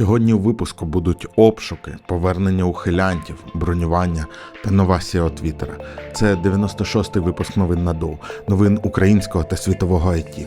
Сьогодні у випуску будуть обшуки, повернення ухилянтів, бронювання та нова Сіо Твіттера. Це 96-й випуск новин на ДОУ, новин українського та світового IT.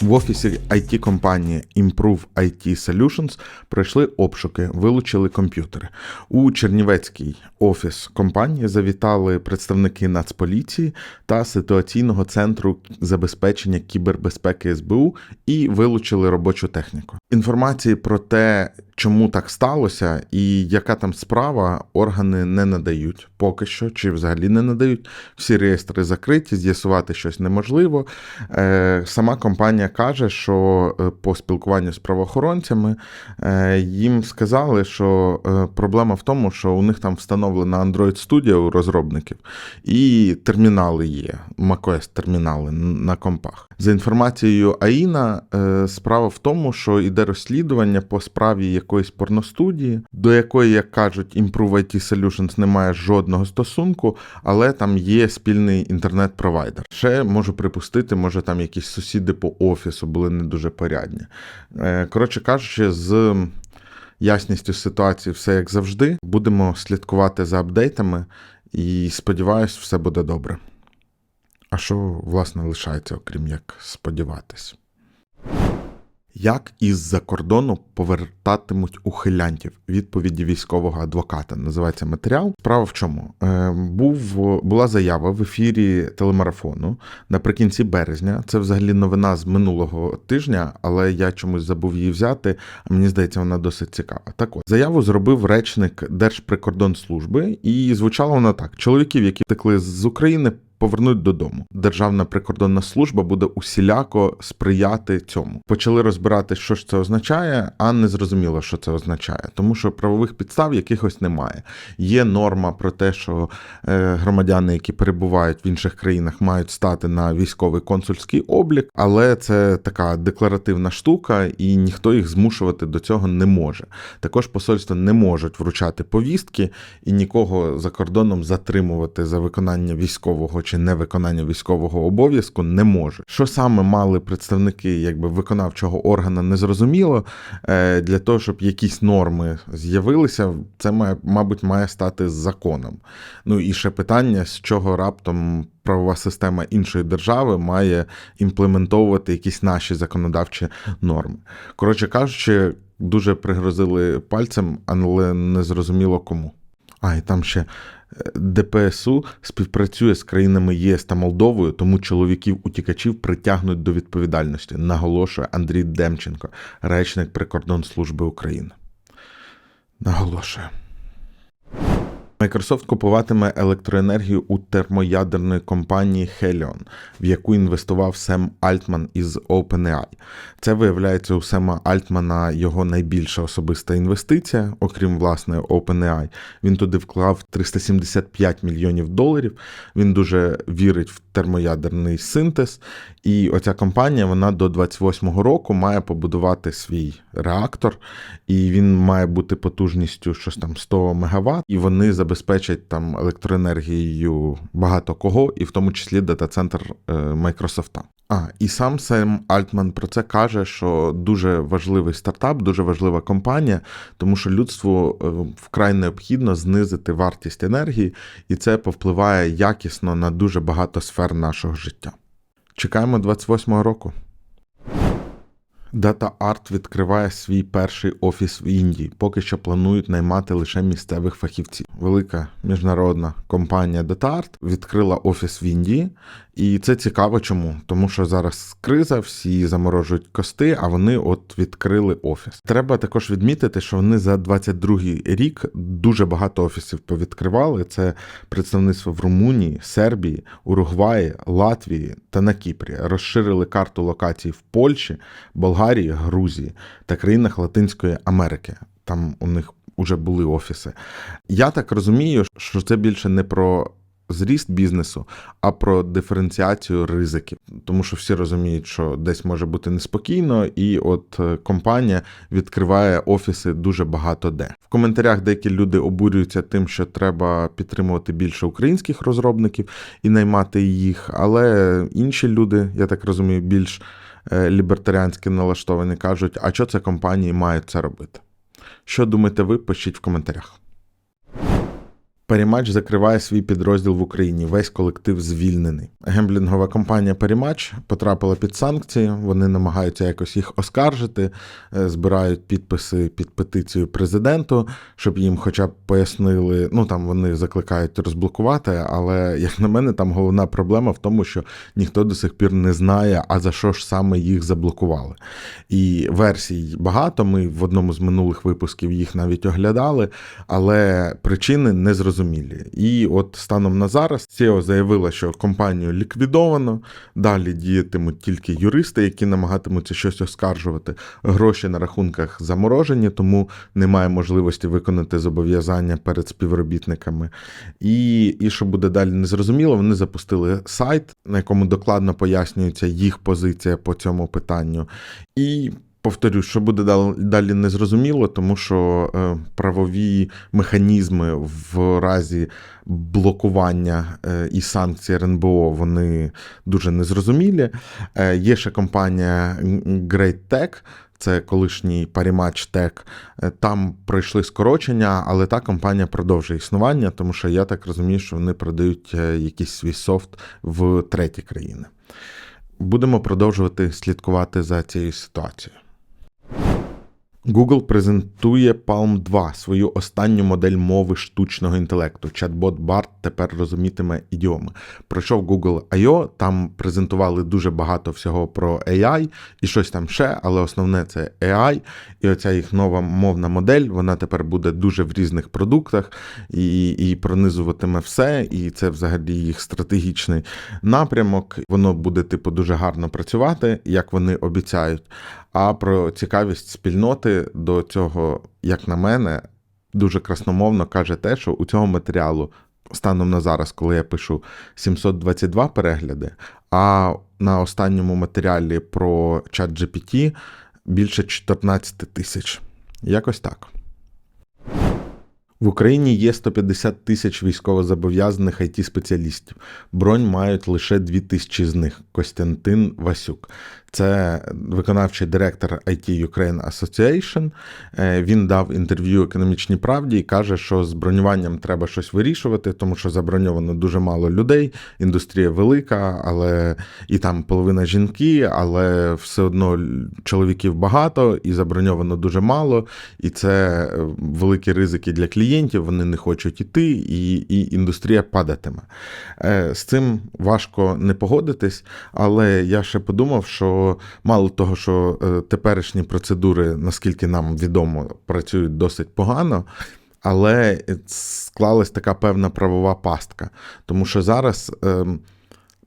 В офісі it компанії Improve IT Solutions пройшли обшуки, вилучили комп'ютери. У Чернівецький офіс компанії завітали представники Нацполіції та ситуаційного центру забезпечення кібербезпеки СБУ і вилучили робочу техніку. Інформації про те, чому так сталося і яка там справа, органи не надають поки що, чи взагалі не надають. Всі реєстри закриті, з'ясувати щось неможливо. Е, Сама компанія каже, що е, по спілкуванню з правоохоронцями е, їм сказали, що проблема в тому, що у них там встановлена Android Studio у розробників, і термінали є, macOS термінали на компах. За інформацією АІНа, справа в тому, що йде розслідування по справі якоїсь порностудії, до якої, як кажуть, Improve IT Solutions не має жодного стосунку, але там є спільний інтернет-провайдер. Ще можу припустити, може там якісь сусіди по офісу були не дуже порядні. Е, Коротше кажучи, з ясністю ситуації все як завжди. Будемо слідкувати за апдейтами і сподіваюсь, все буде добре. А що, власне, лишається, окрім як сподіватись? Як із-за кордону повертатимуть ухилянтів? Відповіді військового адвоката називається матеріал. Справа в чому? Е, був була заява в ефірі телемарафону наприкінці березня. Це взагалі новина з минулого тижня, але я чомусь забув її взяти. А мені здається, вона досить цікава. Так от заяву зробив речник Держприкордонслужби, і звучало вона так: чоловіків, які втекли з України. Повернуть додому. Державна прикордонна служба буде усіляко сприяти цьому. Почали розбирати, що ж це означає, а не зрозуміло, що це означає, тому що правових підстав якихось немає. Є норма про те, що е, громадяни, які перебувають в інших країнах, мають стати на військовий консульський облік, але це така декларативна штука, і ніхто їх змушувати до цього не може. Також посольства не можуть вручати повістки і нікого за кордоном затримувати за виконання військового чи невиконання військового обов'язку не може. Що саме мали представники якби виконавчого органу, не зрозуміло. Е, Для того, щоб якісь норми з'явилися, це має, мабуть, має стати законом. Ну і ще питання, з чого раптом. Правова система іншої держави має імплементовувати якісь наші законодавчі норми. Коротше кажучи, дуже пригрозили пальцем, але не зрозуміло кому. А, і там ще ДПСУ співпрацює з країнами ЄС та Молдовою, тому чоловіків-утікачів притягнуть до відповідальності, наголошує Андрій Демченко, речник Прикордонслужби України. Наголошує. Microsoft купуватиме електроенергію у термоядерної компанії Helion, в яку інвестував Сем Альтман із OpenAI. Це виявляється у Сема Альтмана його найбільша особиста інвестиція, окрім власне OpenAI. Він туди вклав 375 мільйонів доларів. Він дуже вірить в термоядерний синтез. І оця компанія вона до 28-го року має побудувати свій реактор, і він має бути потужністю щось там 100 МВт, і вони забезпечать там електроенергією багато кого, і в тому числі дата-центр Майкрософта. А, і сам Сем Альтман про це каже, що дуже важливий стартап, дуже важлива компанія, тому що людству вкрай необхідно знизити вартість енергії, і це повпливає якісно на дуже багато сфер нашого життя. Чекаємо 28-го року. Data Art відкриває свій перший офіс в Індії. Поки що планують наймати лише місцевих фахівців. Велика міжнародна компанія Data Art відкрила офіс в Індії, і це цікаво чому? Тому що зараз криза, всі заморожують кости, а вони от відкрили офіс. Треба також відмітити, що вони за 22-й рік дуже багато офісів повідкривали. Це представництво в Румунії, Сербії, Уругваї, Латвії та на Кіпрі. Розширили карту локацій в Польщі, Болгарії, Грузії та країнах Латинської Америки. Там у них вже були офіси. Я так розумію, що це більше не про зріст бізнесу, а про диференціацію ризиків, тому що всі розуміють, що десь може бути неспокійно, і от компанія відкриває офіси дуже багато де. В коментарях деякі люди обурюються тим, що треба підтримувати більше українських розробників і наймати їх, але інші люди, я так розумію, більш е, лібертаріанськи налаштовані, кажуть, а що це компанії мають це робити? Що думаєте ви, пишіть в коментарях. Парімач закриває свій підрозділ в Україні. Весь колектив звільнений. Гемблінгова компанія Парімач потрапила під санкції. Вони намагаються якось їх оскаржити, е, збирають підписи під петицію президенту, щоб їм хоча б пояснили. Ну там вони закликають розблокувати. Але як на мене, там головна проблема в тому, що ніхто до сих пір не знає, а за що ж саме їх заблокували. І версій багато. Ми в одному з минулих випусків їх навіть оглядали, але причини не зрозумілі. І от станом на зараз CEO заявила, що компанію ліквідовано. Далі діятимуть тільки юристи, які намагатимуться щось оскаржувати. Гроші на рахунках заморожені, тому немає можливості виконати зобов'язання перед співробітниками. І, і що буде далі незрозуміло, вони запустили сайт, на якому докладно пояснюється їх позиція по цьому питанню. І Повторю, що буде дал- далі незрозуміло, тому що е, правові механізми в разі блокування е, і санкцій РНБО вони дуже незрозумілі. Е, є ще компанія Great Tech, це колишній Parimatch Tech. Там пройшли скорочення, але та компанія продовжує існування, тому що я так розумію, що вони продають якийсь свій софт в треті країни. Будемо продовжувати слідкувати за цією ситуацією. Google презентує Palm 2, свою останню модель мови штучного інтелекту. Чат-бот BART тепер розумітиме ідіоми. Пройшов Google I.O., там презентували дуже багато всього про AI і щось там ще, але основне це AI. І оця їх нова мовна модель, вона тепер буде дуже в різних продуктах і, і пронизуватиме все. І це взагалі їх стратегічний напрямок. Воно буде, типу, дуже гарно працювати, як вони обіцяють. А про цікавість спільноти до цього, як на мене, дуже красномовно каже те, що у цього матеріалу станом на зараз, коли я пишу 722 перегляди, а на останньому матеріалі про чат GPT більше 14 тисяч. Якось так. В Україні є 150 тисяч військовозобов'язаних it спеціалістів Бронь мають лише 2 тисячі з них. Костянтин Васюк. Це виконавчий директор IT Ukraine Association. Е, Він дав інтерв'ю економічній правді і каже, що з бронюванням треба щось вирішувати, тому що заброньовано дуже мало людей. Індустрія велика, але і там половина жінки, але все одно чоловіків багато і заброньовано дуже мало. І це е, великі ризики для клієнтів. Вони не хочуть іти, і, і індустрія падатиме. Е, З цим важко не погодитись, але я ще подумав, що мало того, що е, теперішні процедури, наскільки нам відомо, працюють досить погано. Але склалась така певна правова пастка, тому що зараз ем,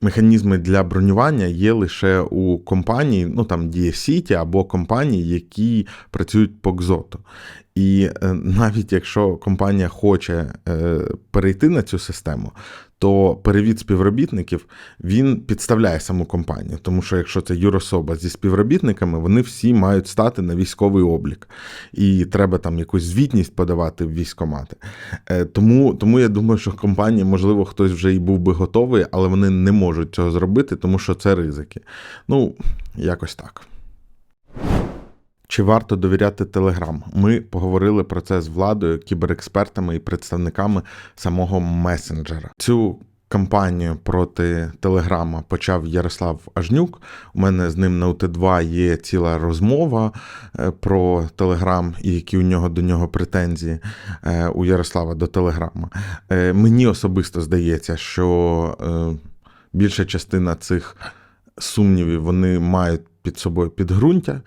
механізми для бронювання є лише у компаній, ну там Сіті або компаній, які працюють по КЗОТу. І е, навіть якщо компанія хоче е, перейти на цю систему, то перевід співробітників він підставляє саму компанію. Тому що якщо це юрособа зі співробітниками, вони всі мають стати на військовий облік, і треба там якусь звітність подавати в військомати. Е, Тому, тому я думаю, що компанії, можливо, хтось вже і був би готовий, але вони не можуть цього зробити, тому що це ризики. Ну, якось так. Чи варто довіряти Телеграм? Ми поговорили про це з владою, кіберекспертами і представниками самого месенджера. Цю кампанію проти Телеграма почав Ярослав Ажнюк. У мене з ним на УТ2 є ціла розмова е, про Телеграм і які у нього до нього претензії е, у Ярослава до Телеграма. Е, Мені особисто здається, що більша частина цих сумнівів вони мають під собою підґрунтя,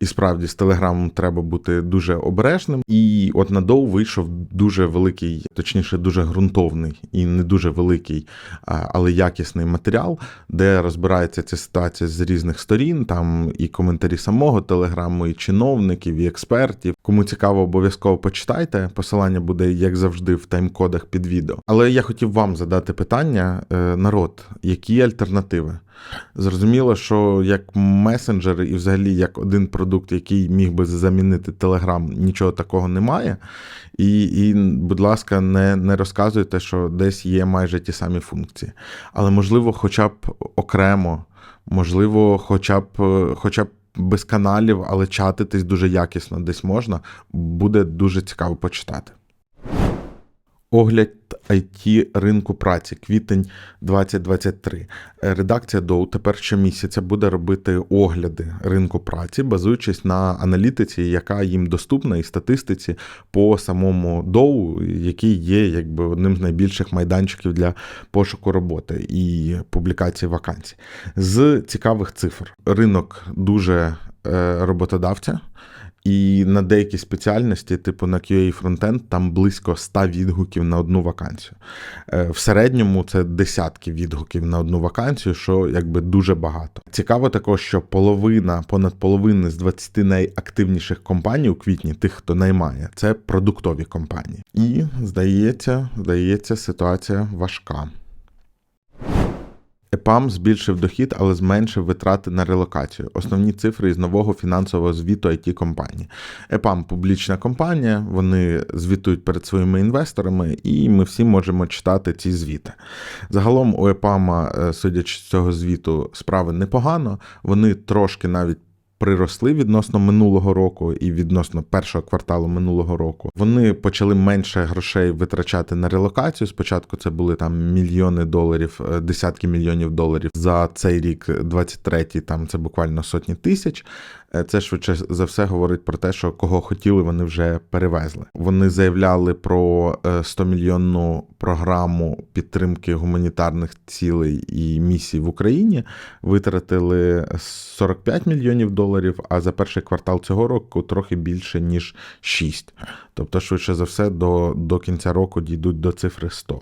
і справді з телеграмом треба бути дуже обережним. І от на Доу вийшов дуже великий, точніше, дуже ґрунтовний і не дуже великий, але якісний матеріал, де розбирається ця ситуація з різних сторін. Там і коментарі самого телеграму, і чиновників, і експертів. Кому цікаво, обов'язково почитайте. Посилання буде, як завжди, в тайм-кодах під відео. Але я хотів вам задати питання, е, народ, які альтернативи? Зрозуміло, що як месенджери і взагалі як один продукт, який міг би замінити Telegram, нічого такого немає. І, і будь ласка, не, не розказуйте, що десь є майже ті самі функції. Але можливо, хоча б окремо. Можливо, хоча б, хоча б без каналів, але чатитись дуже якісно десь можна. Буде дуже цікаво почитати. Огляд IT ринку праці, квітень 2023. Е, Редакція Доу тепер щомісяця буде робити огляди ринку праці, базуючись на аналітиці, яка їм доступна, і статистиці по самому Доу, який є якби одним з найбільших майданчиків для пошуку роботи і публікації вакансій. З цікавих цифр ринок дуже е, роботодавця. І на деякі спеціальності, типу на QA Frontend, там близько 100 відгуків на одну вакансію. Е, В середньому це десятки відгуків на одну вакансію, що якби дуже багато. Цікаво також, що половина, понад половина з 20 найактивніших компаній у квітні, тих, хто наймає, це продуктові компанії. І здається, здається, ситуація важка. ЕПАМ збільшив дохід, але зменшив витрати на релокацію. Основні цифри із нового фінансового звіту it компанії. ЕПАМ публічна компанія, вони звітують перед своїми інвесторами, і ми всі можемо читати ці звіти. Загалом у ЕПАМа, е, судячи з цього звіту, справи непогано. Вони трошки навіть. Приросли відносно минулого року і відносно першого кварталу минулого року. Вони почали менше грошей витрачати на релокацію. Спочатку це були там мільйони доларів, е, десятки мільйонів доларів. За цей рік, 23-й, там це буквально сотні тисяч. Е, Це швидше за все говорить про те, що кого хотіли, вони вже перевезли. Вони заявляли про е, 100 мільйонну програму підтримки гуманітарних цілей і місій в Україні. Витратили 45 мільйонів доларів, а за перший квартал цього року трохи більше ніж 6. Тобто, швидше за все, до, до кінця року дійдуть до цифри 100.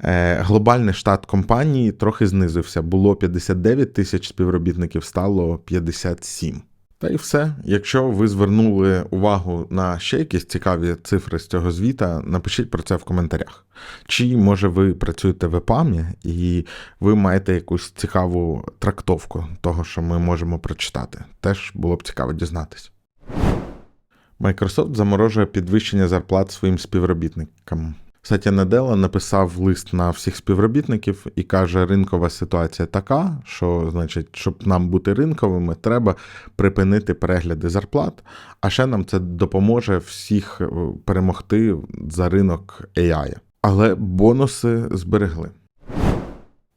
Е, Глобальний штат компанії трохи знизився. Було 59 тисяч співробітників, стало 57. Та й все. Якщо ви звернули увагу на ще якісь цікаві цифри з цього звіта, напишіть про це в коментарях. Чи може ви працюєте в ЕПАМі і ви маєте якусь цікаву трактовку того, що ми можемо прочитати. Теж було б цікаво дізнатись. Microsoft заморожує підвищення зарплат своїм співробітникам. Сатя Наделла написав лист на всіх співробітників і каже: ринкова ситуація така, що, значить, щоб нам бути ринковими, треба припинити перегляди зарплат, а ще нам це допоможе всіх е, перемогти за ринок AI. Але бонуси зберегли.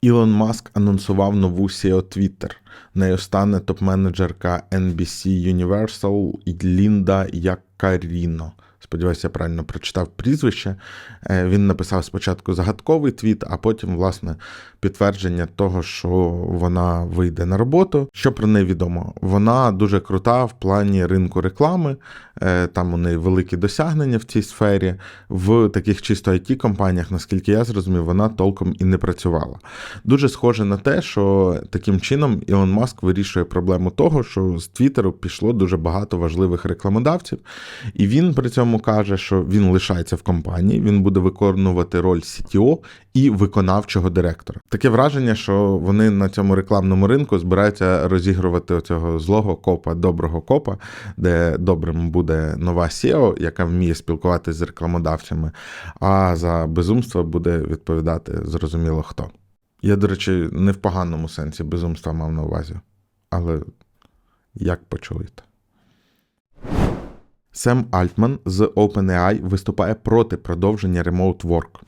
Ілон Маск анонсував нову SEO Twitter. Нею стане топ-менеджерка NBC Universal Лінда Якаріно. Сподіваюся, я правильно прочитав прізвище. Е, Він написав спочатку загадковий твіт, а потім, власне, підтвердження того, що вона вийде на роботу. Що про неї відомо? Вона дуже крута в плані ринку реклами. Е, Там у неї великі досягнення в цій сфері. В таких чисто it компаніях, наскільки я зрозумів, вона толком і не працювала. Дуже схоже на те, що таким чином Ілон Маск вирішує проблему того, що з Твіттеру пішло дуже багато важливих рекламодавців, і він при цьому каже, що він лишається в компанії, він буде виконувати роль CTO і виконавчого директора. Таке враження, що вони на цьому рекламному ринку збираються розігрувати оцього злого копа, доброго копа, де добрим буде нова SEO, яка вміє спілкуватися з рекламодавцями, а за безумство буде відповідати зрозуміло хто. Я, до речі, не в поганому сенсі безумства мав на увазі, але як почуєте. Сем Альтман з OpenAI виступає проти продовження Remote Work.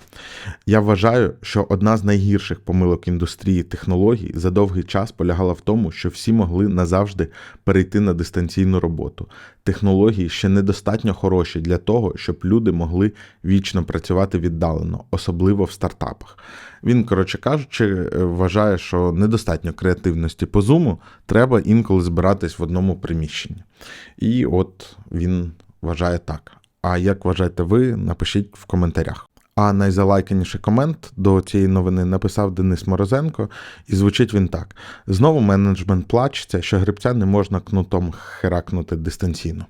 Я вважаю, що одна з найгірших помилок індустрії технологій за довгий час полягала в тому, що всі могли назавжди перейти на дистанційну роботу. Технології ще недостатньо хороші для того, щоб люди могли вічно працювати віддалено, особливо в стартапах. Він, коротше кажучи, вважає, що недостатньо креативності по зуму, треба інколи збиратись в одному приміщенні. І от він вважає так. А як вважаєте ви, напишіть в коментарях. А найзалайканіший комент до цієї новини написав Денис Морозенко, і звучить він так: знову менеджмент плачеться, що грибця не можна кнутом херакнути дистанційно.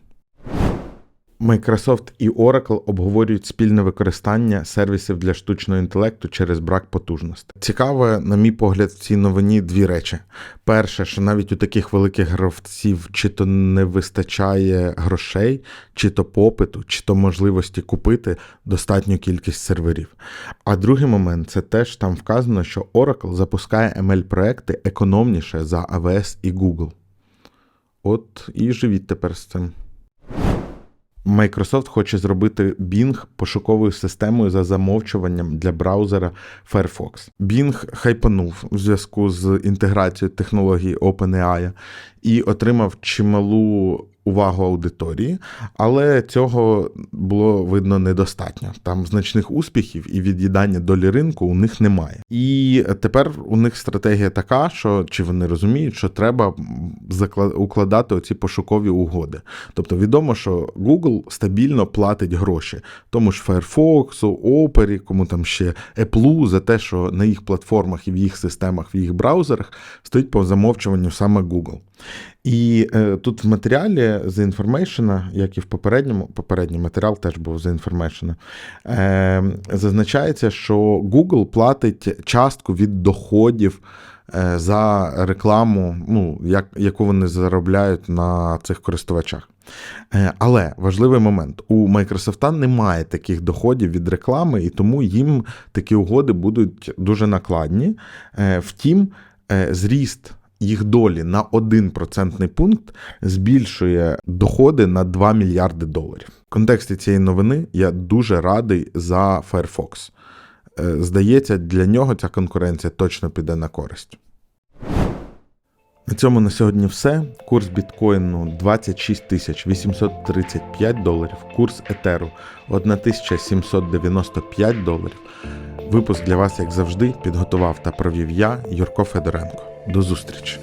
Microsoft і Oracle обговорюють спільне використання сервісів для штучного інтелекту через брак потужностей. Цікаве, на мій погляд, в цій новині дві речі. Перше, що навіть у таких великих гравців чи то не вистачає грошей, чи то попиту, чи то можливості купити достатню кількість серверів. А другий момент це теж там вказано, що Oracle запускає ML-проекти економніше за AWS і Google. От і живіть тепер з цим. Microsoft хоче зробити Bing пошуковою системою за замовчуванням для браузера Firefox. Bing хайпанув в зв'язку з інтеграцією технології OpenAI і отримав чималу увагу аудиторії, але цього було видно недостатньо. Там значних успіхів і від'їдання долі ринку у них немає. І тепер у них стратегія така, що чи вони розуміють, що треба укладати оці пошукові угоди. Тобто відомо, що Google стабільно платить гроші тому ж Firefox, Opera, кому там ще Apple за те, що на їх платформах і в їх системах, в їх браузерах стоїть по замовчуванню саме Google. І е, тут в матеріалі з Information, як і в попередньому, попередній матеріал теж був з Information, е, зазначається, що Google платить частку від доходів е, за рекламу, ну, як, яку вони заробляють на цих користувачах. Е, Але важливий момент: у Microsoft немає таких доходів від реклами, і тому їм такі угоди будуть дуже накладні. Е, Втім, зріст їх долі на 1% пункт збільшує доходи на 2 мільярди доларів. В контексті цієї новини я дуже радий за Firefox. Е, Здається, для нього ця конкуренція точно піде на користь. На цьому на сьогодні все. Курс біткоїну 26 тисяч 835 доларів, курс етеру 1795 доларів. Випуск для вас, як завжди, підготував та провів я, Юрко Федоренко. До зустрічі!